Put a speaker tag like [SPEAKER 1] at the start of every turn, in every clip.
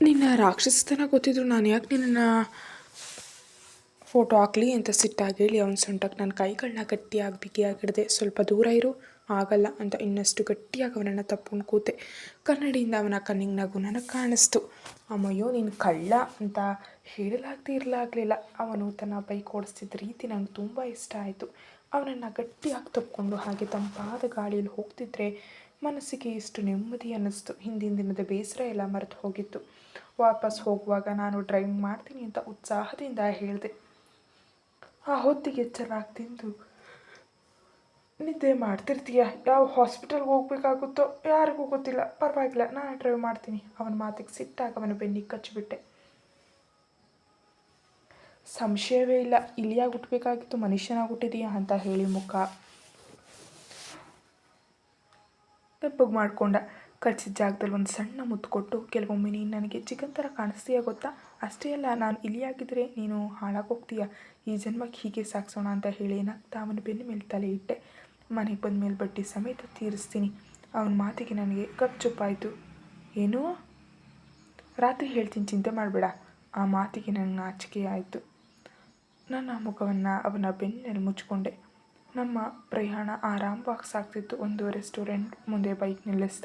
[SPEAKER 1] ನಿನ್ನ ರಾಕ್ಷಸತನ ಗೊತ್ತಿದ್ರು ನಾನು ಯಾಕೆ ನಿನ್ನನ್ನು ಫೋಟೋ ಹಾಕ್ಲಿ ಅಂತ ಸಿಟ್ಟಾಗಿ ಹೇಳಿ ಅವನ ಸೊಂಟಕ್ಕೆ ನನ್ನ ಕೈಗಳನ್ನ ಗಟ್ಟಿಯಾಗಿ ಬಿಗಿಯಾಗಿಡದೆ. ಸ್ವಲ್ಪ ದೂರ ಇರು, ಆಗಲ್ಲ ಅಂತ ಇನ್ನಷ್ಟು ಗಟ್ಟಿಯಾಗಿ ಅವನನ್ನು ತಪ್ಕೊಂಡು ಕೂತೆ. ಕನ್ನಡಿಯಿಂದ ಅವನ ಕಣ್ಣಿಗೆ ನಗು ನನಗೆ ಕಾಣಿಸ್ತು. ಅಮ್ಮಯ್ಯೋ, ನೀನು ಕಳ್ಳ ಅಂತ ಹೇಳಲಾಗದೇ ಇರಲಾಗಲಿಲ್ಲ. ಅವನು ತನ್ನ ಬೈಕ್ ಓಡಿಸ್ತಿದ್ದ ರೀತಿ ನನಗೆ ತುಂಬ ಇಷ್ಟ ಆಯಿತು. ಅವನನ್ನು ಗಟ್ಟಿಯಾಗಿ ತಪ್ಪಿಕೊಂಡು ಹಾಗೆ ತಂಪಾದ ಗಾಳಿಯಲ್ಲಿ ಹೋಗ್ತಿದ್ರೆ ಮನಸ್ಸಿಗೆ ಎಷ್ಟು ನೆಮ್ಮದಿ ಅನ್ನಿಸ್ತು. ಹಿಂದಿನ ದಿನದ ಬೇಸರ ಎಲ್ಲ ಮರೆತು ಹೋಗಿತ್ತು. ವಾಪಸ್ ಹೋಗುವಾಗ ನಾನು ಡ್ರೈವಿಂಗ್ ಮಾಡ್ತೀನಿ ಅಂತ ಉತ್ಸಾಹದಿಂದ ಹೇಳಿದೆ. ಆ ಹೊತ್ತಿಗೆ ಚೆನ್ನಾಗಿ ತಿಂದು. ನಿದ್ದೆ ಮಾಡ್ತಿರ್ತೀಯ? ಯಾವ ಹಾಸ್ಪಿಟಲ್ಗೆ ಹೋಗ್ಬೇಕಾಗುತ್ತೋ? ಯಾರಿಗೂ ಗೊತ್ತಿಲ್ಲ. ಪರವಾಗಿಲ್ಲ, ನಾನು ಡ್ರೈವ್ ಮಾಡ್ತೀನಿ. ಅವನ ಮಾತಿಗೆ ಸಿಟ್ಟಾಗ ಅವನ ಬೆನ್ನಿಗೆ ಕಚ್ಚಿಬಿಟ್ಟೆ. ಸಂಶಯವೇ ಇಲ್ಲ. ಇಲ್ಲಿಯಾಗಿ ಹುಟ್ಟಬೇಕಾಗಿತ್ತು ಮನುಷ್ಯನಾಗಿ ಹುಟ್ಟಿದೀಯಾ ಅಂತ ಹೇಳಿ ಮುಖ. ತೆಪ್ಪಗೆ ಮಾಡಿಕೊಂಡ. ಕಚ್ಚಿದ ಜಾಗದಲ್ಲಿ ಒಂದು ಸಣ್ಣ ಮುತ್ತು ಕೊಟ್ಟು ಕೆಲವೊಮ್ಮೆ ನೀನು ನನಗೆ ಚಿಕನ್ ಥರ ಕಾಣಿಸ್ತೀಯ ಗೊತ್ತಾ? ಅಷ್ಟೇ ಅಲ್ಲ, ನಾನು ಇಲಿಯಾಗಿದ್ದರೆ ನೀನು ಹಾಳಾಗೋಗ್ತೀಯ ಈ ಜನ್ಮಕ್ಕೆ ಹೀಗೆ ಸಾಕ್ಸೋಣ ಅಂತ ಹೇಳಿ ನಗ್ತಾ ಅವನ ಬೆನ್ನ ಮೇಲೆ ತಲೆ ಇಟ್ಟೆ. ಮನೆಗೆ ಬಂದ ಮೇಲೆ ಬಡ್ಡಿ ಸಮೇತ ತೀರಿಸ್ತೀನಿ. ಅವನ ಮಾತಿಗೆ ನನಗೆ ಕಚ್ಚುಪ್ಪಾಯಿತು ಏನು? ರಾತ್ರಿ ಹೇಳ್ತೀನಿ, ಚಿಂತೆ ಮಾಡಬೇಡ. ಆ ಮಾತಿಗೆ ನನಗೆ ನಾಚಿಕೆ ಆಯಿತು. ನನ್ನ ಮುಖವನ್ನು ಅವನ ಬೆನ್ನಲ್ಲಿ ಮುಚ್ಚಿಕೊಂಡೆ ನಮ್ಮ ಪ್ರಯಾಣ ಆರಾಮವಾಗಿ ಸಾಗ್ತಿತ್ತು ಒಂದು ರೆಸ್ಟೋರೆಂಟ್ ಮುಂದೆ ಬೈಕ್ ನಿಲ್ಲಿಸ್ದ.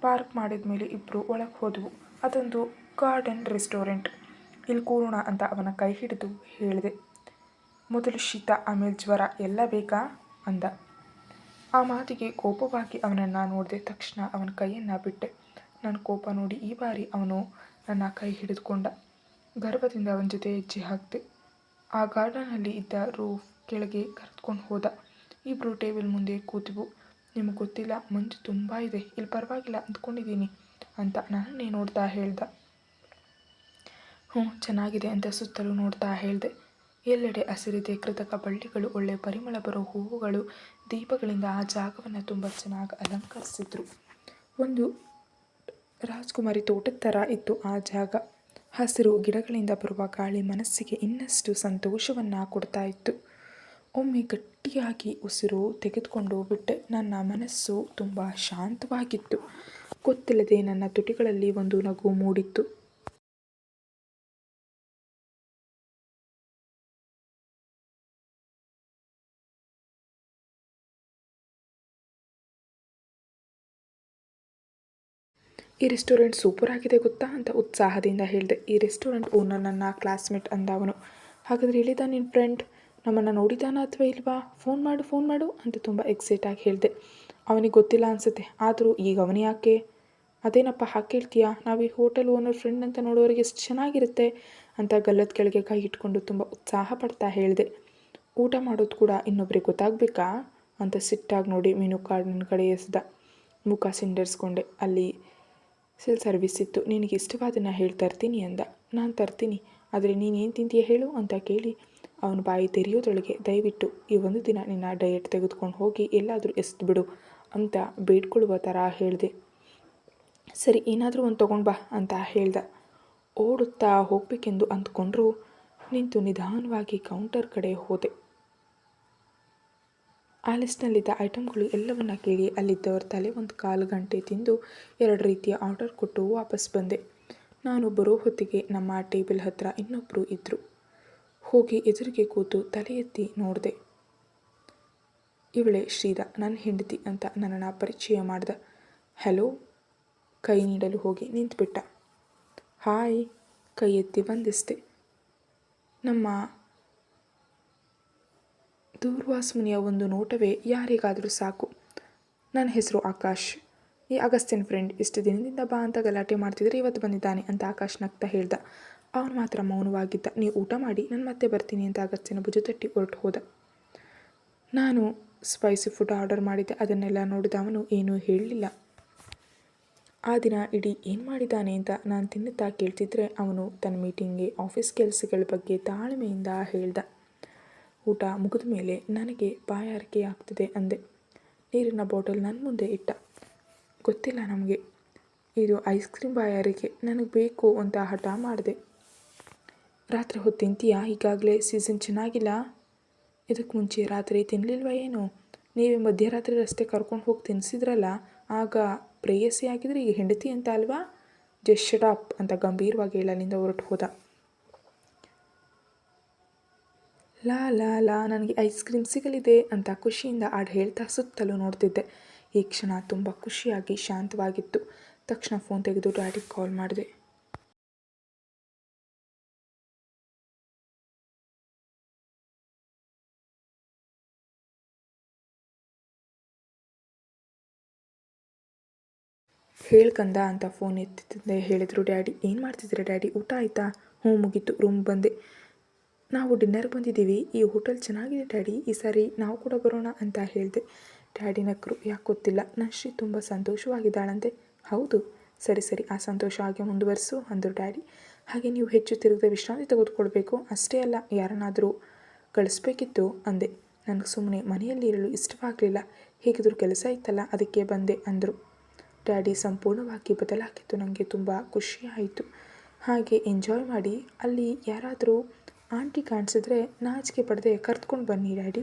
[SPEAKER 1] ಪಾರ್ಕ್ ಮಾಡಿದ ಮೇಲೆ ಇಬ್ಬರು ಒಳಗೆ ಹೋದವು. ಅದೊಂದು ಗಾರ್ಡನ್ ರೆಸ್ಟೋರೆಂಟ್. ಇಲ್ಲಿ ಕೂರೋಣ ಅಂತ ಅವನ ಕೈ ಹಿಡಿದು ಹೇಳಿದೆ. ಮೊದಲು ಶೀತ, ಆಮೇಲೆ ಜ್ವರ, ಎಲ್ಲ ಬೇಕಾ? ಅಂದ. ಆ ಮಾತಿಗೆ ಕೋಪವಾಗಿ ಅವನನ್ನು ನೋಡಿದೆ ತಕ್ಷಣ ಅವನ ಕೈಯನ್ನು ಬಿಟ್ಟೆ. ನನ್ನ ಕೋಪ ನೋಡಿ ಈ ಬಾರಿ ಅವನು ನನ್ನ ಕೈ ಹಿಡಿದುಕೊಂಡ. ಗರ್ವದಿಂದ ಅವನ ಜೊತೆ ಹೆಜ್ಜೆ ಹಾಕಿದೆ. ಆ ಗಾರ್ಡನಲ್ಲಿ ಇದ್ದ ರೂಫ್ ಕೆಳಗೆ ಕರೆದುಕೊಂಡು ಹೋದ. ಇಬ್ಬರು ಟೇಬಲ್ ಮುಂದೆ ಕೂತಿವು ನಿಮಗೆ ಗೊತ್ತಿಲ್ಲ, ಮಂಜು ತುಂಬ ಇದೆ. ಇಲ್ಲಿ ಪರವಾಗಿಲ್ಲ, ಅಂದ್ಕೊಂಡಿದ್ದೀನಿ ಅಂತ ನಾನೇ ನೋಡ್ತಾ ಹೇಳ್ದ. ಹ್ಞೂ, ಚೆನ್ನಾಗಿದೆ ಅಂತ ಸುತ್ತಲೂ ನೋಡ್ತಾ ಹೇಳಿದೆ. ಎಲ್ಲೆಡೆ ಹಸಿರಿದೆ, ಕೃತಕ ಬಳ್ಳಿಗಳು, ಒಳ್ಳೆ ಪರಿಮಳ ಬರೋ ಹೂವುಗಳು, ದೀಪಗಳಿಂದ ಆ ಜಾಗವನ್ನು ತುಂಬ ಚೆನ್ನಾಗಿ ಅಲಂಕರಿಸಿದ್ರು. ಒಂದು ರಾಜ್ಕುಮಾರಿ ತೋಟದ ಥರ ಇತ್ತು ಆ ಜಾಗ. ಹಸಿರು ಗಿಡಗಳಿಂದ ಬರುವ ಗಾಳಿ ಮನಸ್ಸಿಗೆ ಇನ್ನಷ್ಟು ಸಂತೋಷವನ್ನು ಕೊಡ್ತಾ ಇತ್ತು. ಒಮ್ಮೆ ಗಟ್ಟಿಯಾಗಿ ಉಸಿರು ತೆಗೆದುಕೊಂಡು ಬಿಟ್ಟೆ. ನನ್ನ ಮನಸ್ಸು ತುಂಬ ಶಾಂತವಾಗಿತ್ತು. ಗೊತ್ತಿಲ್ಲದೆ ನನ್ನ ತುಟಿಗಳಲ್ಲಿ ಒಂದು ನಗು ಮೂಡಿತ್ತು. ಈ ರೆಸ್ಟೋರೆಂಟ್ ಸೂಪರ್ ಆಗಿದೆ ಗೊತ್ತಾ ಅಂತ ಉತ್ಸಾಹದಿಂದ ಹೇಳಿದೆ. ಈ ರೆಸ್ಟೋರೆಂಟ್ ಓನರ್ ನನ್ನ ಕ್ಲಾಸ್ಮೇಟ್ ಅಂದವನು. ಹಾಗಾದರೆ ಹೇಳಿದ ನಿನ್ನ ಫ್ರೆಂಡ್? ನಮ್ಮನ್ನು ನೋಡಿದಾನ ಅಥವಾ ಇಲ್ವಾ? ಫೋನ್ ಮಾಡು ಫೋನ್ ಮಾಡು ಅಂತ ತುಂಬ ಎಕ್ಸೈಟಾಗಿ ಹೇಳಿದೆ. ಅವನಿಗೆ ಗೊತ್ತಿಲ್ಲ ಅನಿಸುತ್ತೆ. ಆದರೂ ಈಗ ಅವನೇ ಯಾಕೆ? ಅದೇನಪ್ಪ ಹಾಕಿ ಹೇಳ್ತೀಯಾ ನಾವು ಈ ಹೋಟೆಲ್ ಓನರ್ ಫ್ರೆಂಡ್ ಅಂತ ನೋಡೋರಿಗೆ ಎಷ್ಟು ಚೆನ್ನಾಗಿರುತ್ತೆ ಅಂತ ಗಲ್ಲದ ಕೆಳಗೆ ಕೈ ಇಟ್ಕೊಂಡು ತುಂಬ ಉತ್ಸಾಹ ಪಡ್ತಾ ಹೇಳಿದೆ. ಊಟ ಮಾಡೋದು ಕೂಡ ಇನ್ನೊಬ್ರಿಗೆ ಗೊತ್ತಾಗಬೇಕಾ? ಅಂತ ಸಿಟ್ಟಾಗಿ ನೋಡಿ ಮೀನು ಕಾರ್ಡ್ ನನ್ನ ಕಡೆ ಎಸ್ದ. ಮುಖ ಸಿಂಡರ್ಸ್ಕೊಂಡೆ. ಅಲ್ಲಿ ಸೆಲ್ ಸರ್ವಿಸ್ ಇತ್ತು. ನಿನಗೆ ಇಷ್ಟವಾದನ್ನು ಹೇಳಿ, ತರ್ತೀನಿ ಅಂದ. ನಾನು ತರ್ತೀನಿ. ಆದರೆ ನೀನು ಏನು ತಿಂತೀಯ ಹೇಳು ಅಂತ ಕೇಳಿ ಅವನ ಬಾಯಿ ತೆರೆಯೋದ್ರೊಳಗೆ ದಯವಿಟ್ಟು ಈ ಒಂದು ದಿನ ನಿನ್ನ ಡಯಟ್ ತೆಗೆದುಕೊಂಡು ಹೋಗಿ ಎಲ್ಲಾದರೂ ಬಿಡು ಅಂತ ಬೇಡ್ಕೊಳ್ಳುವ ಥರ ಹೇಳಿದೆ. ಸರಿ, ಏನಾದರೂ ಒಂದು ತೊಗೊಂಡು ಬಾ ಅಂತ ಹೇಳ್ದ. ಓಡುತ್ತಾ ಹೋಗಬೇಕೆಂದು ಅಂದ್ಕೊಂಡ್ರು ನಿಂತು ನಿಧಾನವಾಗಿ ಕೌಂಟರ್ ಕಡೆ ಹೋದೆ. ಆ ಲಿಸ್ಟ್ನಲ್ಲಿದ್ದ ಐಟಮ್ಗಳು ಎಲ್ಲವನ್ನ ಕೇಳಿ ಅಲ್ಲಿದ್ದವರ ತಲೆ ಒಂದು ಕಾಲು ಗಂಟೆ ತಿಂದು ಎರಡು ರೀತಿಯ ಆರ್ಡರ್ ಕೊಟ್ಟು ವಾಪಸ್ ಬಂದೆ. ನಾನು ಬರೋ ಹೊತ್ತಿಗೆ ನಮ್ಮ ಟೇಬಲ್ ಹತ್ತಿರ ಇನ್ನೊಬ್ಬರು ಇದ್ದರು ಹೋಗಿ ಎದುರಿಗೆ ಕೂತು ತಲೆ ಎತ್ತಿ ನೋಡಿದೆ. ಇವಳೆ ಶ್ರೀದಾ ನನ್ನ ಹೆಂಡತಿ ಅಂತ ನನ್ನನ್ನು ಪರಿಚಯ ಮಾಡ್ದ. ಹಲೋ? ಕೈ ನೀಡಲು ಹೋಗಿ ನಿಂತುಬಿಟ್ಟ. ಹಾಯ್, ಕೈ ಎತ್ತಿ ಬಂದಿಸ್ದೆ. ನಮ್ಮ ದೂರ್ವಾಸ್ಮುನಿಯ ಒಂದು ನೋಟವೇ ಯಾರಿಗಾದರೂ ಸಾಕು. ನನ್ನ ಹೆಸರು ಆಕಾಶ್. ಈ ಅಗಸ್ತ್ಯನ್ ಫ್ರೆಂಡ್ ಇಷ್ಟು ದಿನದಿಂದ ಬಾ ಅಂತ ಗಲಾಟೆ ಮಾಡ್ತಿದ್ರೆ ಇವತ್ತು ಬಂದಿದ್ದಾನೆ ಅಂತ ಆಕಾಶ್ ನಗ್ತಾ ಹೇಳ್ದ. ಅವನು ಮಾತ್ರ ಮೌನವಾಗಿದ್ದ. ನೀವು ಊಟ ಮಾಡಿ, ನಾನು ಮತ್ತೆ ಬರ್ತೀನಿ ಅಂತ ಅಗತ್ಯನ ಭುಜ ತಟ್ಟಿ ಹೊರಟು ಹೋದ. ನಾನು ಸ್ಪೈಸಿ ಫುಡ್ ಆರ್ಡರ್ ಮಾಡಿದ್ದೆ. ಅದನ್ನೆಲ್ಲ ನೋಡಿದ ಅವನು ಏನೂ ಹೇಳಲಿಲ್ಲ. ಆ ದಿನ ಇಡೀ ಏನು ಮಾಡಿದ್ದಾನೆ ಅಂತ ನಾನು ತಿನ್ನುತ್ತಾ ಕೇಳ್ತಿದ್ರೆ ಅವನು ತನ್ನ ಮೀಟಿಂಗ್ಗೆ ಆಫೀಸ್ ಕೆಲಸಗಳ ಬಗ್ಗೆ ತಾಳ್ಮೆಯಿಂದ ಹೇಳ್ದ. ಊಟ ಮುಗಿದ ಮೇಲೆ ನನಗೆ ಬಾಯಾರಿಕೆ ಆಗ್ತಿದೆ ಅಂದೆ. ನೀರಿನ ಬಾಟಲ್ ನನ್ನ ಮುಂದೆ ಇಟ್ಟ. ಗೊತ್ತಿಲ್ಲ ನಮಗೆ. ಇದು ಐಸ್ ಕ್ರೀಮ್ ಬಾಯಾರಿಕೆ. ನನಗೆ ಬೇಕು ಅಂತ ಹಠ ಮಾಡಿದೆ. ರಾತ್ರಿ ಹೊತ್ತು ತಿಂತೀಯಾ? ಈಗಾಗಲೇ ಸೀಸನ್ ಚೆನ್ನಾಗಿಲ್ಲ. ಇದಕ್ಕೆ ಮುಂಚೆ ರಾತ್ರಿ ತಿನ್ನಲಿಲ್ವ ಏನು? ನೀವೇ ಮಧ್ಯರಾತ್ರಿ ರಸ್ತೆ ಕರ್ಕೊಂಡು ಹೋಗಿ ತಿನ್ನಿಸಿದ್ರಲ್ಲ ಆಗ ಪ್ರೇಯಸಿ ಆಗಿದ್ರೆ ಈಗ ಹೆಂಡತಿ ಅಂತ ಅಲ್ವಾ? ಜಸ್ಟ್ ಅಂತ ಗಂಭೀರವಾಗಿ ಹೇಳಲಿಂದ ಹೊರಟು ಹೋದ. ಲಾ ಲಾ ಲಾ, ನನಗೆ ಐಸ್ ಕ್ರೀಮ್ ಸಿಗಲಿದೆ ಅಂತ ಖುಷಿಯಿಂದ ಹಾಡು ಹೇಳ್ತಾ ಸುತ್ತಲೂ ನೋಡ್ತಿದ್ದೆ. ಈ ಕ್ಷಣ ತುಂಬ ಖುಷಿಯಾಗಿ ಶಾಂತವಾಗಿತ್ತು. ತಕ್ಷಣ ಫೋನ್ ತೆಗೆದು ಡ್ಯಾಡಿಗೆ ಕಾಲ್ ಮಾಡಿದೆ. ಹೇಳ್ಕಂದ ಅಂತ ಫೋನ್ ಎತ್ತಿದ್ದೆ. ಹೇಳಿದರು ಡ್ಯಾಡಿ ಏನು ಮಾಡ್ತಿದ್ದೀರಾ ಡ್ಯಾಡಿ ಊಟ ಆಯಿತಾ? ಹ್ಞೂ, ಮುಗೀತು. ರೂಮ್ ಬಂದೆ. ನಾವು ಡಿನ್ನರ್ ಬಂದಿದ್ದೀವಿ. ಈ ಹೋಟೆಲ್ ಚೆನ್ನಾಗಿದೆ ಡ್ಯಾಡಿ ಈ ಸಾರಿ ನಾವು ಕೂಡ ಬರೋಣ ಅಂತ ಹೇಳಿದೆ. ಡ್ಯಾಡಿ ನಕ್ಕರು ಯಾಕೆ ಗೊತ್ತಿಲ್ಲ. ನಶ್ರೀ ತುಂಬ ಸಂತೋಷವಾಗಿದ್ದಾಳಂತೆ. ಹೌದು. ಸರಿ ಸರಿ. ಆ ಸಂತೋಷ ಹಾಗೆ ಮುಂದುವರಿಸು, ಅಂದರು ಡ್ಯಾಡಿ ಹಾಗೆ ನೀವು ಹೆಚ್ಚು ತಿರುಗದೆ ವಿಶ್ರಾಂತಿ ತೆಗೆದುಕೊಳ್ಬೇಕು. ಅಷ್ಟೇ ಅಲ್ಲ, ಯಾರನ್ನಾದರೂ ಕಳಿಸ್ಬೇಕಿತ್ತು, ಅಂದೆ. ನನಗೆ ಸುಮ್ಮನೆ ಮನೆಯಲ್ಲಿ ಇರಲು ಇಷ್ಟವಾಗಲಿಲ್ಲ. ಹೇಗಿದ್ರು ಕೆಲಸ ಇತ್ತಲ್ಲ, ಅದಕ್ಕೆ ಬಂದೆ, ಅಂದರು. ಡ್ಯಾಡಿ ಸಂಪೂರ್ಣವಾಗಿ ಬದಲಾಗಿದ್ದು ನನಗೆ ತುಂಬ ಖುಷಿಯಾಯಿತು ಹಾಗೆ ಎಂಜಾಯ್ ಮಾಡಿ. ಅಲ್ಲಿ ಯಾರಾದರೂ ಆಂಟಿ ಕಾಣಿಸಿದ್ರೆ ನಾಚಿಕೆ ಪಡದೆ ಕರೆದುಕೊಂಡು ಬನ್ನಿ ಡ್ಯಾಡಿ.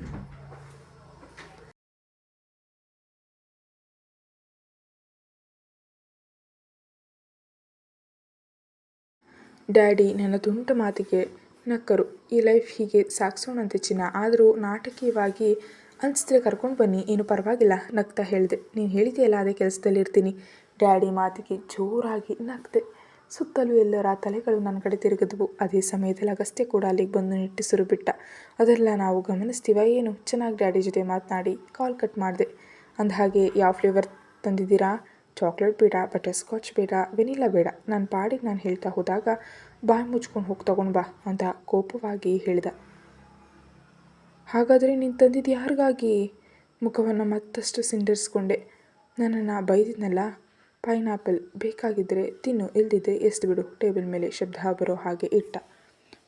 [SPEAKER 1] ಡ್ಯಾಡಿ, ನನ್ನ ತುಂಟ ಮಾತಿಗೆ ನಕ್ಕರು. ಈ ಲೈಫ್ ಹೀಗೆ ಸಾಗಿಸೋಣಂತೆ ಚಿನ್ನ. ಆದರೂ ನಾಟಕೀಯವಾಗಿ ಅನಿಸಿದ್ರೆ ಕರ್ಕೊಂಡು ಬನ್ನಿ. ಏನು ಪರವಾಗಿಲ್ಲ, ನಗ್ತಾ ಹೇಳಿದೆ. ನೀನು ಹೇಳಿದೆಯಲ್ಲ, ಅದೇ ಕೆಲಸದಲ್ಲಿ ಇರ್ತೀನಿ. ಡ್ಯಾಡಿ ಮಾತಿಗೆ ಜೋರಾಗಿ ನಗ್ದೆ. ಸುತ್ತಲೂ ಎಲ್ಲರ ತಲೆಗಳು ನನ್ನ ಕಡೆ ತಿರುಗಿದ್ವು. ಅದೇ ಸಮಯದಲ್ಲಿ ಅಗಸ್ತ್ಯ ಕೂಡ ಅಲ್ಲಿಗೆ ಬಂದು ನಿಟ್ಟಿಸಿರು ಬಿಟ್ಟ ಅದೆಲ್ಲ ನಾವು ಗಮನಿಸ್ತೀವ ಏನು? ಚೆನ್ನಾಗಿ ಡ್ಯಾಡಿ ಜೊತೆ ಮಾತನಾಡಿ, ಕಾಲ್ ಕಟ್ ಮಾಡಿದೆ. ಅಂದಹಾಗೆ, ಯಾವ ಫ್ಲೇವರ್ ತಂದಿದ್ದೀರಾ? ಚಾಕ್ಲೇಟ್ ಬೇಡ ಬಟರ್ ಸ್ಕಾಚ್ ಬೇಡ ವೆನಿಲಾ ಬೇಡ. ನನ್ನ ಪಾಡಿಗೆ ನಾನು ಹೇಳ್ತಾ ಹೋದಾಗ ಬಾಯಿ ಮುಚ್ಕೊಂಡು ಹೋಗಿ ತಗೊಂಡು ಬಾ ಅಂತ ಕೋಪವಾಗಿ ಹೇಳಿದ. ಹಾಗಾದರೆ ನೀನು ತಂದಿದ್ದು ಯಾರಿಗಾಗಿ? ಮುಖವನ್ನು ಮತ್ತಷ್ಟು ಸಿಂಡರಿಸ್ಕೊಂಡೆ. ನನ್ನನ್ನು ಬೈದಿದ್ನಲ್ಲ, ಪೈನಾಪಲ್ ಬೇಕಾಗಿದ್ದರೆ ತಿನ್ನು ಇಲ್ಲದಿದ್ದರೆ ಎಷ್ಟು ಬಿಡು. ಟೇಬಲ್ ಮೇಲೆ ಶಬ್ದ ಬರೋ ಹಾಗೆ ಇಟ್ಟ.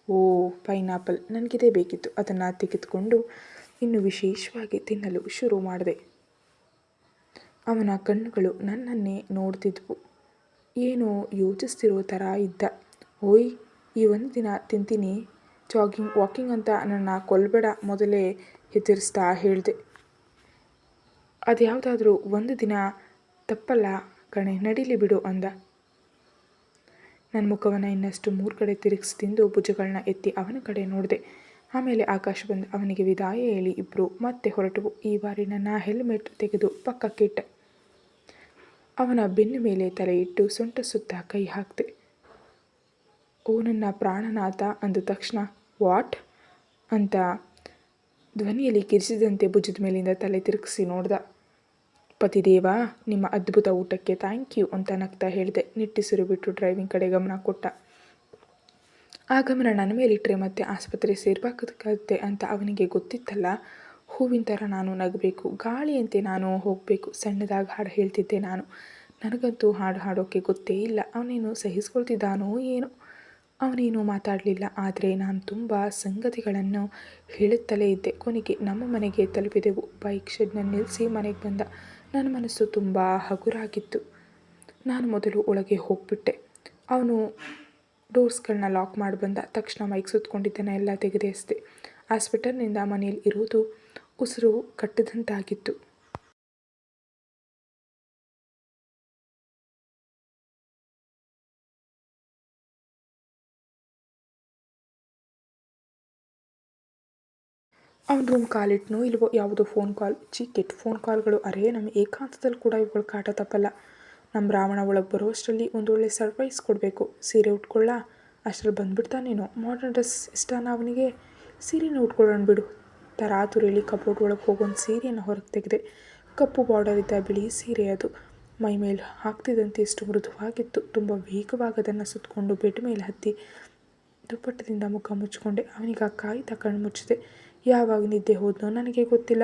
[SPEAKER 1] ಓ, ಪೈನಾಪಲ್, ನನಗಿದೇ ಬೇಕಿತ್ತು. ಅದನ್ನು ತೆಗೆದುಕೊಂಡು ಇನ್ನು ವಿಶೇಷವಾಗಿ ತಿನ್ನಲು ಶುರು ಮಾಡಿದೆ. ಅವನ ಕಣ್ಣುಗಳು ನನ್ನನ್ನೇ ನೋಡ್ತಿದ್ವು. ಏನೋ ಯೋಚಿಸ್ತಿರೋ ಥರ ಇದ್ದ. ಓಯ್, ಈ ಒಂದು ದಿನ ತಿಂತೀನಿ. ಜಾಗಿಂಗ್, ವಾಕಿಂಗ್ ಅಂತ ನನ್ನ ಕೊಲ್ಬೇಡ ಮೊದಲೇ ಹೆದರಿಸ್ತಾ ಹೇಳಿದೆ. ಅದು ಯಾವುದಾದ್ರೂ ಒಂದು ದಿನ ತಪ್ಪಲ್ಲ ಕಣೆ, ನಡೀಲಿ ಬಿಡು ಅಂದ. ನನ್ನ ಮುಖವನ್ನು ಇನ್ನಷ್ಟು ಮೂರು ಕಡೆ ತಿರುಗಿಸಿ ತಿಂದು ಭುಜಗಳನ್ನ ಎತ್ತಿ ಅವನ ಕಡೆ ನೋಡಿದೆ. ಆಮೇಲೆ ಆಕಾಶ ಬಂದು ಅವನಿಗೆ ವಿದಾಯ ಹೇಳಿ ಇಬ್ಬರು ಮತ್ತೆ ಹೊರಟವು. ಈ ಬಾರಿ ನನ್ನ ಹೆಲ್ಮೆಟ್ ತೆಗೆದು ಪಕ್ಕಕ್ಕಿಟ್ಟೆ ಅವನ ಬೆನ್ನ ಮೇಲೆ ತಲೆ ಇಟ್ಟು ಸೊಂಟ ಸುತ್ತ ಕೈ ಹಾಕ್ತೆ ಓ ನನ್ನ ಪ್ರಾಣನಾಥ ಅಂದ ತಕ್ಷಣ ವಾಟ್ ಅಂತ ಧ್ವನಿಯಲ್ಲಿ ಕಿರಿಸಿದಂತೆ ಭುಜದ ಮೇಲಿಂದ ತಲೆ ತಿರುಗಿಸಿ ನೋಡ್ದ. ಪತಿದೇವ, ನಿಮ್ಮ ಅದ್ಭುತ ಊಟಕ್ಕೆ ಥ್ಯಾಂಕ್ ಯು ಅಂತ ನಗ್ತಾ ಹೇಳಿದೆ. ನಿಟ್ಟಿಸಿರು ಬಿಟ್ಟು ಡ್ರೈವಿಂಗ್ ಕಡೆ ಗಮನ ಕೊಟ್ಟ. ಆ ಗಮನ ನನ್ನ ಮೇಲಿಟ್ಟರೆ ಮತ್ತೆ ಆಸ್ಪತ್ರೆ ಸೇರ್ಬೇಕಾಗತ್ತೆ ಅಂತ ಅವನಿಗೆ ಗೊತ್ತಿತ್ತಲ್ಲ. ಹೂವಿನ ಥರ ನಾನು ನಗಬೇಕು. ಗಾಳಿಯಂತೆ ನಾನು ಹೋಗಬೇಕು. ಸಣ್ಣದಾಗಿ ಹಾಡು ಹೇಳ್ತಿದ್ದೆ ನಾನು. ನನಗಂತೂ ಹಾಡು ಹಾಡೋಕ್ಕೆ ಗೊತ್ತೇ ಇಲ್ಲ. ಅವನೇನು ಸಹಿಸ್ಕೊಳ್ತಿದ್ದಾನೋ ಏನೋ. ಅವನೇನು ಮಾತಾಡಲಿಲ್ಲ. ಆದರೆ ನಾನು ತುಂಬ ಸಂಗತಿಗಳನ್ನು ಹೇಳುತ್ತಲೇ ಇದ್ದೆ. ಕೊನೆಗೆ ನಮ್ಮ ಮನೆಗೆ ತಲುಪಿದೆವು. ಬೈಕ್ ಶೆಡ್ನ ನಿಲ್ಲಿಸಿ ಮನೆಗೆ ಬಂದ. ನನ್ನ ಮನಸ್ಸು ತುಂಬ ಹಗುರಾಗಿತ್ತು. ನಾನು ಮೊದಲು ಒಳಗೆ ಹೋಗ್ಬಿಟ್ಟೆ. ಅವನು ಡೋರ್ಸ್ಗಳನ್ನ ಲಾಕ್ ಮಾಡಿ ಬಂದ. ತಕ್ಷಣ ಮೈಕ್ ಸುತ್ತಕೊಂಡಿದ್ದನ್ನು ಎಲ್ಲ ತೆಗೆದೇಸಿದೆ ಹಾಸ್ಪಿಟಲ್ನಿಂದ ಮನೆಯಲ್ಲಿ ಇರುವುದು ಉಸಿರು ಕಟ್ಟಿದಂತಾಗಿತ್ತು. ಅವನ ರೂಮ್ ಕಾಲಿಟ್ನೋ ಇಲ್ವೋ ಯಾವುದೋ ಫೋನ್ ಕಾಲ್ ಚೀಕೆಟ್ ಫೋನ್ ಕಾಲ್ಗಳು ಅರೇ ನಮ್ಮ ಏಕಾಂತದಲ್ಲಿ ಕೂಡ ಇವುಗಳು ಕಾಟ ತಪ್ಪಲ್ಲ. ನಮ್ಮ ರಾವಣ ಒಳಗೆ ಬರೋ ಅಷ್ಟರಲ್ಲಿ ಒಂದೊಳ್ಳೆ ಸರ್ಪ್ರೈಸ್ ಕೊಡಬೇಕು. ಸೀರೆ ಉಟ್ಕೊಳ್ಳ? ಅಷ್ಟರಲ್ಲಿ ಬಂದುಬಿಡ್ತಾನೇನೋ ಮಾಡರ್ನ್ ಡ್ರೆಸ್ ಇಷ್ಟನ ಅವನಿಗೆ? ಸೀರೆನ ಉಟ್ಕೊಳ್ಳೋಣ ಬಿಡು. ತರಾತುರಿಯಲ್ಲಿ ಕಬೋರ್ಡ್ ಒಳಗೆ ಹೋಗೊಂದು ಸೀರೆಯನ್ನು ಹೊರಗೆ ತೆಗೆದೆ. ಕಪ್ಪು ಬಾರ್ಡರ್ ಇದ್ದ ಬಿಳಿ ಸೀರೆ ಅದು. ಮೈ ಮೇಲೆ ಹಾಕ್ತಿದ್ದಂತೆ ಎಷ್ಟು ಮೃದುವಾಗಿತ್ತು. ತುಂಬ ವೇಗವಾಗಿ ಅದನ್ನು ಸುತ್ತಕೊಂಡು ಬೆಡ್ ಮೇಲೆ ಹತ್ತಿ ದುಪ್ಪಟ್ಟದಿಂದ ಮುಖ ಮುಚ್ಚಿಕೊಂಡೆ ಅವನಿಗೆ ಆ ಕಾಯ್ತಾ ಕಣ್ಣು ಮುಚ್ಚಿದೆ. ಯಾವಾಗ ನಿದ್ದೆ ಹೋದನೋ ನನಗೆ ಗೊತ್ತಿಲ್ಲ.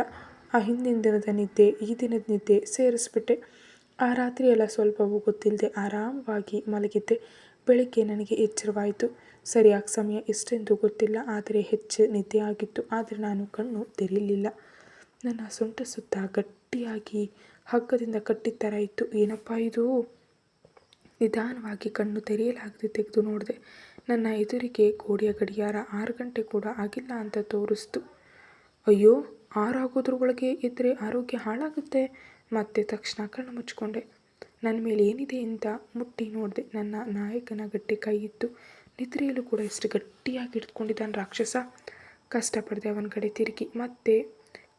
[SPEAKER 1] ಆ ಹಿಂದಿನ ದಿನದ ನಿದ್ದೆ, ಈ ದಿನದ ನಿದ್ದೆ ಸೇರಿಸ್ಬಿಟ್ಟೆ. ಆ ರಾತ್ರಿ ಎಲ್ಲ ಸ್ವಲ್ಪವೂ ಗೊತ್ತಿಲ್ಲದೆ ಆರಾಮವಾಗಿ ಮಲಗಿದ್ದೆ. ಬೆಳಗ್ಗೆ ನನಗೆ ಎಚ್ಚರವಾಯಿತು. ಸರಿಯಾಗಿ ಸಮಯ ಎಷ್ಟೆಂದು ಗೊತ್ತಿಲ್ಲ, ಆದರೆ ಹೆಚ್ಚು ನಿದ್ದೆ ಆಗಿತ್ತು. ಆದರೆ ನಾನು ಕಣ್ಣು ತೆರೆಯಲಿಲ್ಲ ನನ್ನ ಸೊಂಟ ಸುತ್ತ ಗಟ್ಟಿಯಾಗಿ ಹಗ್ಗದಿಂದ ಕಟ್ಟಿದ ಥರ ಇತ್ತು. ಏನಪ್ಪ ಇದು? ನಿಧಾನವಾಗಿ ಕಣ್ಣು ತೆರೆಯಲಾಗದೆ ತೆಗೆದು ನೋಡಿದೆ. ನನ್ನ ಎದುರಿಗೆ ಗೋಡೆಯ ಗಡಿಯಾರ ಆರು ಗಂಟೆ ಕೂಡ ಆಗಿಲ್ಲ ಅಂತ ತೋರಿಸ್ತು. ಅಯ್ಯೋ ಆರು ಆಗೋದ್ರೊಳಗೆ ಇದ್ದರೆ ಆರೋಗ್ಯ ಹಾಳಾಗುತ್ತೆ? ಮತ್ತೆ ತಕ್ಷಣ ಕಣ್ಣು ಮುಚ್ಕೊಂಡೆ ನನ್ನ ಮೇಲೆ ಏನಿದೆ ಅಂತ ಮುಟ್ಟಿ ನೋಡಿದೆ ನನ್ನ ನಾಯಕನ ಗಟ್ಟಿ ಕೈ ಇತ್ತು. ನಿದ್ರೆಯಲ್ಲೂ ಕೂಡ ಎಷ್ಟು ಗಟ್ಟಿಯಾಗಿ ಹಿಡ್ಕೊಂಡಿದ್ದಾನೆ ರಾಕ್ಷಸ. ಕಷ್ಟಪಡದೆ ಅವನ ಕಡೆ ತಿರುಗಿ, ಮತ್ತೆ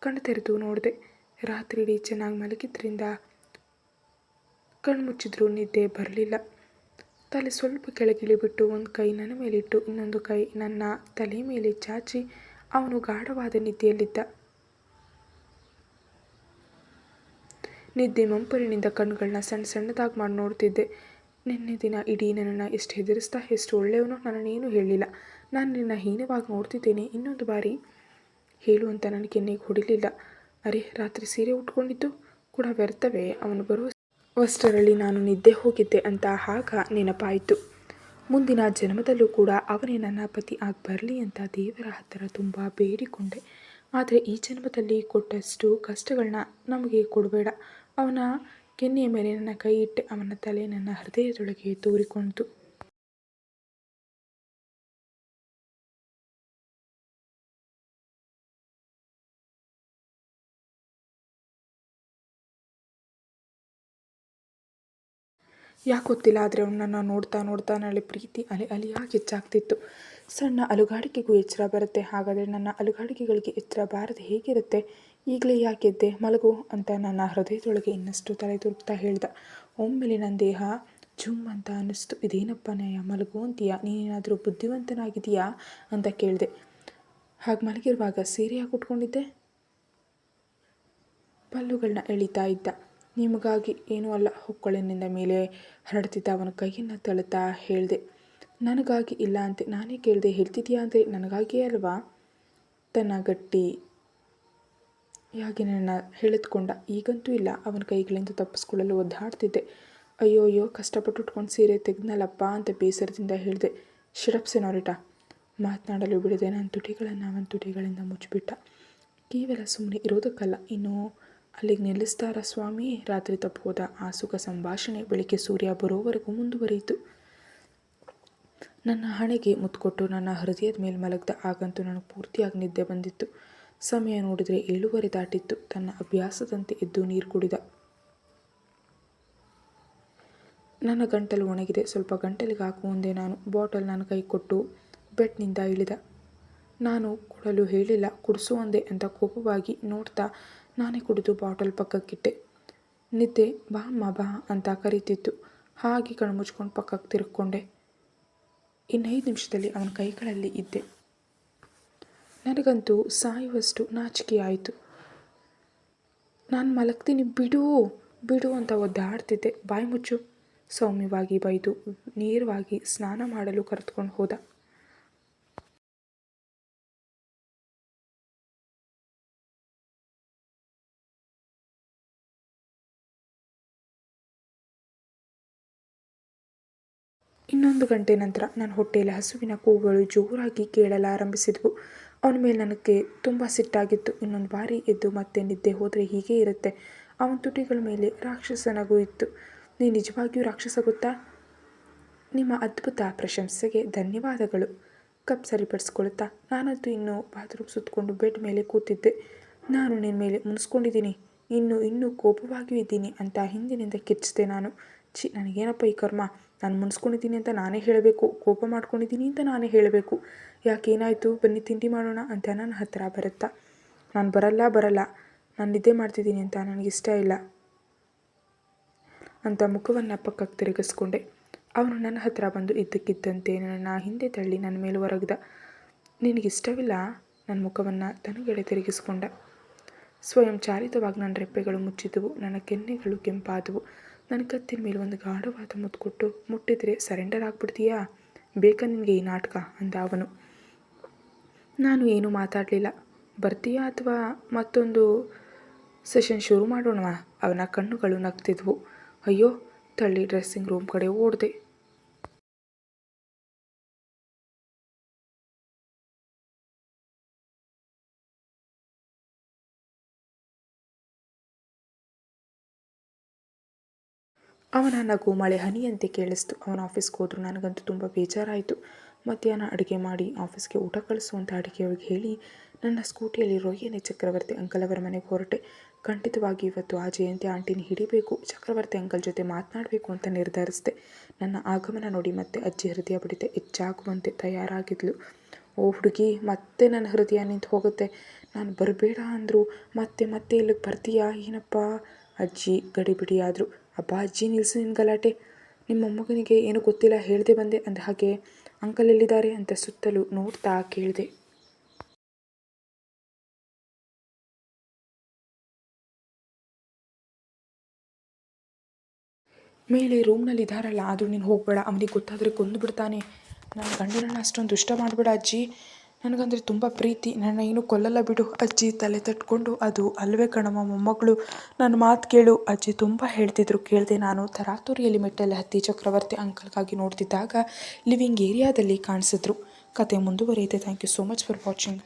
[SPEAKER 1] ಕಣ್ಣು ತೆರೆದು ನೋಡಿದೆ. ರಾತ್ರಿ ಇಡೀ ಚೆನ್ನಾಗಿ ಮಲಗಿದ್ರಿಂದ ಕಣ್ಣು ಮುಚ್ಚಿದ್ರು ನಿದ್ದೆ ಬರಲಿಲ್ಲ. ತಲೆ ಸ್ವಲ್ಪ ಕೆಳಗಿಳಿಬಿಟ್ಟು ಒಂದು ಕೈ ನನ್ನ ಮೇಲಿಟ್ಟು, ಇನ್ನೊಂದು ಕೈ ನನ್ನ ತಲೆ ಮೇಲೆ ಚಾಚಿ ಅವನು ಗಾಢವಾದ ನಿದ್ದೆಯಲ್ಲಿದ್ದ. ನಿದ್ದೆ ಮಂಪರಿನಿಂದ ಕಣ್ಣುಗಳನ್ನ ಸಣ್ಣ ಸಣ್ಣದಾಗಿ ಮಾಡಿ ನೋಡ್ತಿದ್ದೆ. ನಿನ್ನೆ ದಿನ ಇಡೀ ನನ್ನನ್ನು ಎಷ್ಟು ಹೆದರಿಸ್ತಾ, ಎಷ್ಟು ಒಳ್ಳೆಯವನೋ ನನ್ನನ್ನೇನು ಹೇಳಿಲ್ಲ ನಾನು ನಿನ್ನ ಹೀನವಾಗಿ ನೋಡ್ತಿದ್ದೇನೆ, ಇನ್ನೊಂದು ಬಾರಿ ಹೇಳು ಅಂತ ನನಗೆ ಕೆನ್ನೆಗೆ ಹೊಡಿಲಿಲ್ಲ. ಅರೆ, ರಾತ್ರಿ ಸೀರೆ ಉಟ್ಕೊಂಡಿದ್ದು ಕೂಡ ವ್ಯರ್ಥವೇ? ಅವನು ಬರುವ ವಷ್ಟರಲ್ಲಿ ನಾನು ನಿದ್ದೆ ಹೋಗಿದ್ದೆ ಅಂತ ಆಗ ನೆನಪಾಯಿತು. ಮುಂದಿನ ಜನ್ಮದಲ್ಲೂ ಕೂಡ ಅವನೇ ನನ್ನ ಪತಿ ಆಗಿ ಬರಲಿ ಅಂತ ದೇವರ ಹತ್ತಿರ ತುಂಬ ಬೇಡಿಕೊಂಡೆ. ಆದರೆ ಈ ಜನ್ಮದಲ್ಲಿ ಕೊಟ್ಟಷ್ಟು ಕಷ್ಟಗಳನ್ನ ನಮಗೆ ಕೊಡಬೇಡ. ಅವನ ಕೆನ್ನೆಯ ಮೇಲೆ ನನ್ನ ಕೈ ಇಟ್ಟೆ ಅವನ ತಲೆ ನನ್ನ ಹೃದಯದೊಳಗೆ ತೂರಿಕೊಂಡಿತು. ಯಾಕೆ ಗೊತ್ತಿಲ್ಲ, ಆದರೆ ಅವನನ್ನು ನೋಡ್ತಾ ನೋಡ್ತಾ ನಾಳೆ ಪ್ರೀತಿ ಅಲೆ ಅಲೆಯಾಗಿ ಹೆಚ್ಚಾಗ್ತಿತ್ತು. ಸಣ್ಣ ಅಲುಗಾಡಿಕೆಗೂ ಎಚ್ಚರ ಬರುತ್ತೆ, ಹಾಗಾದರೆ ನನ್ನ ಅಲುಗಾಡಿಕೆಗಳಿಗೆ ಎಚ್ಚರ ಬಾರದೆ ಹೇಗಿರುತ್ತೆ? ಈಗಲೇ ಯಾಕೆದ್ದೆ ಮಲಗು ಅಂತ ನನ್ನ ಹೃದಯದೊಳಗೆ ಇನ್ನಷ್ಟು ತಲೆ ತುರುಕ್ತಾ ಹೇಳ್ದ. ಒಮ್ಮೆಲೆ ನನ್ನ ದೇಹ ಜುಮ್ ಅಂತ ಅನ್ನಿಸ್ತು. ಇದೇನಪ್ಪ ನಯ ಮಲಗು ಅಂತೀಯಾ? ನೀನೇನಾದರೂ ಬುದ್ಧಿವಂತನಾಗಿದೆಯಾ ಅಂತ ಕೇಳಿದೆ. ಹಾಗೆ ಮಲಗಿರುವಾಗ ಸೀರೆ ಯಾಕೆ ಉಟ್ಕೊಂಡಿದ್ದೆ? ಪಲ್ಲುಗಳನ್ನ ಎಳಿತಾ ಇದ್ದ. ನಿಮಗಾಗಿ ಏನೂ ಅಲ್ಲ. ಹೊಕ್ಕೊಳಿನಿಂದ ಮೇಲೆ ಹರಡ್ತಿದ್ದ ಅವನ ಕೈಯನ್ನು ತಳ್ಳುತ್ತಾ ಹೇಳಿದೆ, ನನಗಾಗಿ ಇಲ್ಲ ಅಂತೆ, ನಾನೇ ಕೇಳಿದೆ ಹೇಳ್ತಿದ್ದೀಯಾ ಅಂದರೆ ನನಗಾಗಿಯೇ ಅಲ್ವಾ? ತನ್ನ ಗಟ್ಟಿ ಯಾಕೆ ನನ್ನ ಹೇಳಿದ್ಕೊಂಡ ಈಗಂತೂ ಇಲ್ಲ. ಅವನ ಕೈಗಳಿಂದ ತಪ್ಪಿಸ್ಕೊಳ್ಳಲು ಒದ್ದಾಡ್ತಿದ್ದೆ. ಅಯ್ಯೋ ಅಯ್ಯೋ, ಕಷ್ಟಪಟ್ಟು ಉಟ್ಕೊಂಡು ಸೀರೆ ತೆಗ್ದನಲ್ಲಪ್ಪ ಅಂತ ಬೇಸರದಿಂದ ಹೇಳಿದೆ ಶಿಡಪ್ ಸೆನೋರಿಟ ಮಾತನಾಡಲು ಬಿಡದೆ ನನ್ನ ತುಟಿಗಳನ್ನು ಅವನ ತುಟಿಗಳಿಂದ ಮುಚ್ಚಿಬಿಟ್ಟ. ಕೇವಲ ಸುಮ್ಮನೆ ಇರೋದಕ್ಕಲ್ಲ, ಇನ್ನು ಅಲ್ಲಿಗೆ ನಿಲ್ಲಿಸ್ತಾರ ಸ್ವಾಮಿ. ರಾತ್ರಿ ತಪ್ಪೋದ ಆ ಸುಖ ಸಂಭಾಷಣೆ ಬೆಳಿಗ್ಗೆ ಸೂರ್ಯ ಬರೋವರೆಗೂ ಮುಂದುವರಿಯಿತು. ನನ್ನ ಹಣೆಗೆ ಮುತ್ಕೊಟ್ಟು ನನ್ನ ಹೃದಯದ ಮೇಲೆ ಮಲಗ್ದ ಆಗಂತೂ ನನಗೆ ಪೂರ್ತಿಯಾಗಿ ನಿದ್ದೆ ಬಂದಿತ್ತು. ಸಮಯ ನೋಡಿದರೆ ಏಳುವರೆ ದಾಟಿತ್ತು. ತನ್ನ ಅಭ್ಯಾಸದಂತೆ ಎದ್ದು ನೀರು ಕುಡಿದ. ನನ್ನ ಗಂಟಲು ಒಣಗಿದೆ. ಸ್ವಲ್ಪ ಗಂಟಲಿಗೆ ಹಾಕು ನಾನು. ಬಾಟಲ್ ನನ್ನ ಕೈ ಕೊಟ್ಟು ಬೆಟ್ನಿಂದ ಇಳಿದ. ನಾನು ಕೊಡಲು ಹೇಳಿಲ್ಲ, ಕುಡಿಸು ಅಂದೆ ಅಂತ ಕೋಪವಾಗಿ ನೋಡ್ತಾ ನಾನೇ ಕುಡಿದು ಬಾಟಲ್ ಪಕ್ಕಕ್ಕಿಟ್ಟೆ. ನಿದ್ದೆ, ಬಾ ಅಮ್ಮ ಬಾ ಅಂತ ಕರೀತಿತ್ತು. ಹಾಗೆ ಕಣ್ಣು ಮುಚ್ಕೊಂಡು ಪಕ್ಕಕ್ಕೆ ತಿರ್ಕೊಂಡೆ ಇನ್ನೈದು ನಿಮಿಷದಲ್ಲಿ ಅವನ ಕೈಗಳಲ್ಲಿ ಇದ್ದೆ. ನನಗಂತೂ ಸಾಯುವಷ್ಟು ನಾಚಿಕೆ ಆಯಿತು. ನಾನು ಮಲಗ್ತೀನಿ, ಬಿಡು ಬಿಡು ಅಂತ ಒದ್ದಾಡ್ತಿದ್ದೆ. ಬಾಯಿ ಮುಚ್ಚು. ಸೌಮ್ಯವಾಗಿ ಬೈದು, ನೇರವಾಗಿ ಸ್ನಾನ ಮಾಡಲು ಕರೆದುಕೊಂಡು ಹೋದ. ಇನ್ನೊಂದು ಗಂಟೆ ನಂತರ ನನ್ನ ಹೊಟ್ಟೆಯಲ್ಲಿ ಹಸುವಿನ ಕೂಗುಗಳು ಜೋರಾಗಿ ಕೇಳಲಾರಂಭಿಸಿದವು ಅವನ ಮೇಲೆ ನನಗೆ ತುಂಬ ಸಿಟ್ಟಾಗಿತ್ತು. ಇನ್ನೊಂದು ಬಾರಿ ಎದ್ದು ಮತ್ತೆ ನಿದ್ದೆ ಹೋದರೆ ಹೀಗೆ ಇರುತ್ತೆ. ಅವನ ತುಟಿಗಳ ಮೇಲೆ ರಾಕ್ಷಸನಗೂ ಇತ್ತು. ನೀ ನಿಜವಾಗಿಯೂ ರಾಕ್ಷಸ ಗೊತ್ತಾ? ನಿಮ್ಮ ಅದ್ಭುತ ಪ್ರಶಂಸೆಗೆ ಧನ್ಯವಾದಗಳು. ಕಪ್ ಸರಿಪಡಿಸ್ಕೊಳ್ತಾ ನಾನಂತೂ ಇನ್ನೂ ಬಾತ್ರೂಮ್ ಸುತ್ತಕೊಂಡು ಬೆಡ್ ಮೇಲೆ ಕೂತಿದ್ದೆ. ನಾನು ನಿನ್ನ ಮೇಲೆ ಮುನಿಸ್ಕೊಂಡಿದ್ದೀನಿ. ಇನ್ನು ಇನ್ನೂ ಕೋಪವಾಗಿಯೂ ಇದ್ದೀನಿ ಅಂತ ಹಿಂದಿನಿಂದ ಕಿಚ್ಚಿದೆ ನಾನು. ಛಿ, ನನಗೇನಪ್ಪ ಈ ಕರ್ಮ? ನಾನು ಮುನ್ಸ್ಕೊಂಡಿದ್ದೀನಿ ಅಂತ ನಾನೇ ಹೇಳಬೇಕು, ಕೋಪ ಮಾಡ್ಕೊಂಡಿದ್ದೀನಿ ಅಂತ ನಾನೇ ಹೇಳಬೇಕು. ಯಾಕೇನಾಯಿತು? ಬನ್ನಿ ತಿಂಡಿ ಮಾಡೋಣ ಅಂತ ನನ್ನ ಹತ್ತಿರ ಬರುತ್ತಾ? ನಾನು ಬರಲ್ಲ ಬರಲ್ಲ. ನಾನು ನಿದ್ದೆ ಮಾಡ್ತಿದ್ದೀನಿ ಅಂತ ನನಗಿಷ್ಟ ಇಲ್ಲ. ಅಂತ ಮುಖವನ್ನು ಪಕ್ಕಕ್ಕೆ ತಿರುಗಿಸ್ಕೊಂಡೆ. ಅವನು ನನ್ನ ಹತ್ತಿರ ಬಂದು ಇದ್ದಕ್ಕಿದ್ದಂತೆ ನನ್ನ ಹಿಂದೆ ತಳ್ಳಿ ನನ್ನ ಮೇಲೆ ಹೊರಗಿದ ನಿನಗಿಷ್ಟವಿಲ್ಲ? ನನ್ನ ಮುಖವನ್ನು ತನುಗಡೆ ತಿರುಗಿಸ್ಕೊಂಡ. ಸ್ವಯಂ ಚಾಲಿತವಾಗಿ ನನ್ನ ರೆಪ್ಪೆಗಳು ಮುಚ್ಚಿದವು. ನನ್ನ ಕೆನ್ನೆಗಳು ಕೆಂಪಾದವು. ನನ್ನ ಕತ್ತಿನ ಮೇಲೆ ಒಂದು ಗಾಢವಾದ ಮುತ್ತು ಕೊಟ್ಟು ಮುಟ್ಟಿದರೆ ಸರೆಂಡರ್ ಆಗಿಬಿಡ್ತೀಯಾ? ಬೇಕಾ ನಿನಗೆ ಈ ನಾಟಕ ಅಂದ ಅವನು. ನಾನು ಏನೂ ಮಾತಾಡಲಿಲ್ಲ. ಬರ್ತೀಯಾ ಅಥವಾ ಮತ್ತೊಂದು ಸೆಷನ್ ಶುರು ಮಾಡೋಣವಾ? ಅವನ ಕಣ್ಣುಗಳು ನಗ್ತಿದ್ವು. ಅಯ್ಯೋ, ತಳ್ಳಿ ಡ್ರೆಸ್ಸಿಂಗ್ ರೂಮ್ ಕಡೆ ಓಡಿದೆ. ಅವನ ನಗು ಮಳೆ ಹನಿಯಂತೆ ಕೇಳಿಸ್ತು. ಅವನ ಆಫೀಸ್ಗೆ ಹೋದ್ರು. ನನಗಂತೂ ತುಂಬ ಬೇಜಾರಾಯಿತು. ಮಧ್ಯಾಹ್ನ ಅಡುಗೆ ಮಾಡಿ ಆಫೀಸ್ಗೆ ಊಟ ಕಳಿಸು ಅಂತ ಅಡುಗೆಯವ್ರಿಗೆ ಹೇಳಿ, ನನ್ನ ಸ್ಕೂಟಿಯಲ್ಲಿ ಏನೇ ಚಕ್ರವರ್ತಿ ಅಂಕಲ್ ಅವರ ಮನೆಗೆ ಹೊರಟೆ. ಖಂಡಿತವಾಗಿ ಇವತ್ತು ಆ ಜಯಂತಿ ಆಂಟಿನ ಹಿಡಿಬೇಕು. ಚಕ್ರವರ್ತಿ ಅಂಕಲ್ ಜೊತೆ ಮಾತನಾಡಬೇಕು ಅಂತ ನಿರ್ಧರಿಸಿದೆ. ನನ್ನ ಆಗಮನ ನೋಡಿ ಮತ್ತೆ ಅಜ್ಜಿ ಹೃದಯ ಬಡಿತ. ಹೆಚ್ಚಾಗುವಂತೆ ತಯಾರಾಗಿದ್ಲು. ಓ ಹುಡುಗಿ, ಮತ್ತೆ ನನ್ನ ಹೃದಯ ನಿಂತು ಹೋಗುತ್ತೆ. ನಾನು ಬರಬೇಡ ಅಂದರು. ಮತ್ತೆ ಮತ್ತೆ ಇಲ್ಲಿಗೆ ಬರ್ತೀಯಾ? ಏನಪ್ಪ? ಅಜ್ಜಿ ಗಡಿಬಿಡಿಯಾದರು. ಅಬ್ಬಾ, ಅಜ್ಜಿ ನಿಲ್ಲಿಸು ನಿನ್ನ ಗಲಾಟೆ. ನಿಮ್ಮ ಮೊಮ್ಮಗನಿಗೆ ಏನೂ ಗೊತ್ತಿಲ್ಲ, ಹೇಳ್ದೆ ಬಂದೆ ಅಂದ ಹಾಗೆ ಅಂಕಲ್ ಎಲ್ಲಿದ್ದಾರೆ ಅಂತ ಸುತ್ತಲೂ ನೋಡ್ತಾ ಕೇಳಿದೆ. ಮೇಲೆ ರೂಮ್ನಲ್ಲಿ ಇದ್ದಾರಲ್ಲ, ಆದರೂ ನೀನು ಹೋಗಬೇಡ, ಅವನಿಗೆ ಗೊತ್ತಾದರೆ ಕೊಂದು ಬಿಡ್ತಾನೆ. ನನ್ನ ಗಂಡನನ್ನು ಅಷ್ಟೊಂದು ದುಷ್ಟ ಮಾಡಬೇಡ, ಅಜ್ಜಿ. ನನಗಂದರೆ ತುಂಬ ಪ್ರೀತಿ. ನನ್ನ ಏನು ಕೊಲ್ಲಲ್ಲ ಬಿಡು. ಅಜ್ಜಿ ತಲೆ ತಟ್ಕೊಂಡು, ಅದು ಅಲ್ವೇ ಕಣಮ್ಮ ಮೊಮ್ಮಗಳು. ನನ್ನ ಮಾತು ಕೇಳು. ಅಜ್ಜಿ ತುಂಬ ಹೇಳ್ತಿದ್ರು. ಕೇಳಿದೆ ನಾನು ತರಾತುರಿಯಲ್ಲಿ ಮೆಟ್ಟಲ್ಲಿ ಹತ್ತಿ ಚಕ್ರವರ್ತಿ ಅಂಕಲ್ಗಾಗಿ ನೋಡ್ತಿದ್ದಾಗ ಲಿವಿಂಗ್ ಏರಿಯಾದಲ್ಲಿ ಕಾಣಿಸಿದ್ರು. ಕತೆ ಮುಂದುವರಿಯುತ್ತೆ. Thank you so much for watching